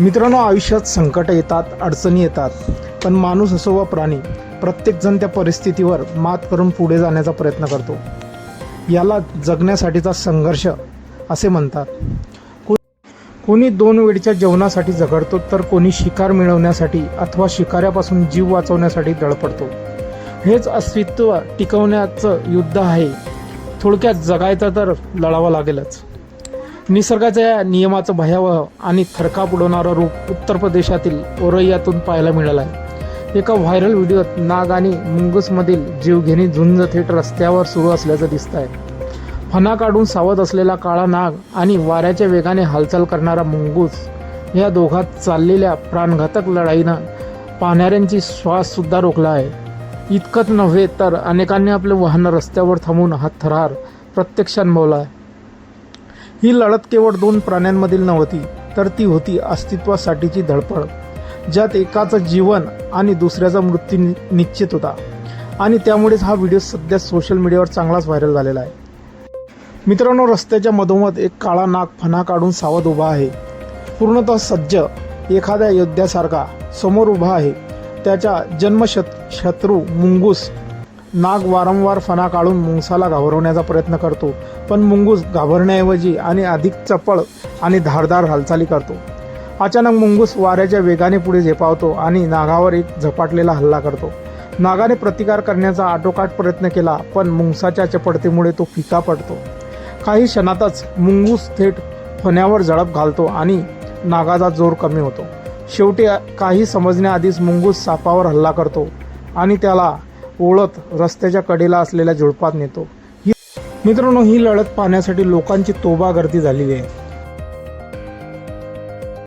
मित्रांनो आयुष्यात संकट येतात अडचणी येतात पण माणूस असो वा प्राणी प्रत्येकजण त्या परिस्थितीवर मात करून पुढे जाण्याचा प्रयत्न करतो. याला जगण्यासाठीचा संघर्ष असे म्हणतात. कोणी दोन वेळच्या जेवणासाठी झगडतो तर कोणी शिकार मिळवण्यासाठी अथवा शिकाऱ्यापासून जीव वाचवण्यासाठी धडपडतो हेच अस्तित्व टिकवण्याचं युद्ध आहे. थोडक्यात जगायचं तर लढावं लागेलच. निसर्गाच्या या नियमाचं भयावह आणि थरकाप उडवणारं रूप उत्तर प्रदेशातील ओरैयातून पाहायला मिळालं आहे एका व्हायरल व्हिडिओत नाग आणि मुंगूसमधील जीवघेणी झुंज थेट रस्त्यावर सुरू असल्याचं दिसत आहे फणा काढून सावध असलेला काळा नाग आणि वाऱ्याच्या वेगाने हालचाल करणारा मुंगूस या दोघात चाललेल्या प्राणघातक लढाईनं पाहणाऱ्यांची श्वाससुद्धा रोखला आहे. इतकंच नव्हे तर अनेकांनी आपले वाहन रस्त्यावर थांबून हा थरार प्रत्यक्ष अनुभवला आहे. ही लढत केवळ दोन प्राण्यांमधील नव्हती तर ती होती अस्तित्वासाठीची धडपड ज्यात एकाचं जीवन आणि दुसऱ्याचा मृत्यू नि- निश्चित होता. आणि त्यामुळेच हा व्हिडिओ सध्या सोशल मीडियावर चांगलाच व्हायरल झालेला आहे. मित्रांनो रस्त्याच्या मधोमध एक काळा नाग फणा काढून सावध उभा आहे. पूर्णतः सज्ज एखाद्या योद्ध्यासारखा समोर उभा आहे. त्याच्या जन्मशत शत्रू मुंगूस नाग वारंवार फणा काढून मुंगसाला घाबरवण्याचा प्रयत्न करतो पण मुंगूस घाबरण्याऐवजी आणि अधिक चपळ आणि धारदार हालचाली करतो. अचानक मुंगूस वाऱ्याच्या वेगाने पुढे झेपावतो आणि नागावर एक झपाटलेला हल्ला करतो. नागाने प्रतिकार करण्याचा आटोकाट प्रयत्न केला पण मुंगसाच्या चपळतेमुळे तो फिका पडतो. काही क्षणातच मुंगूस थेट फण्यावर झडप घालतो आणि नागाचा जोर कमी होतो. शेवटी काही समजण्याआधीच मुंगूस सापावर हल्ला करतो आणि त्याला ओळत रस्त्याच्या कडेला असलेल्या झुडपात नेतो. मित्रांनो ही लढत पाहण्यासाठी लोकांची तोबा गर्दी झालेली आहे.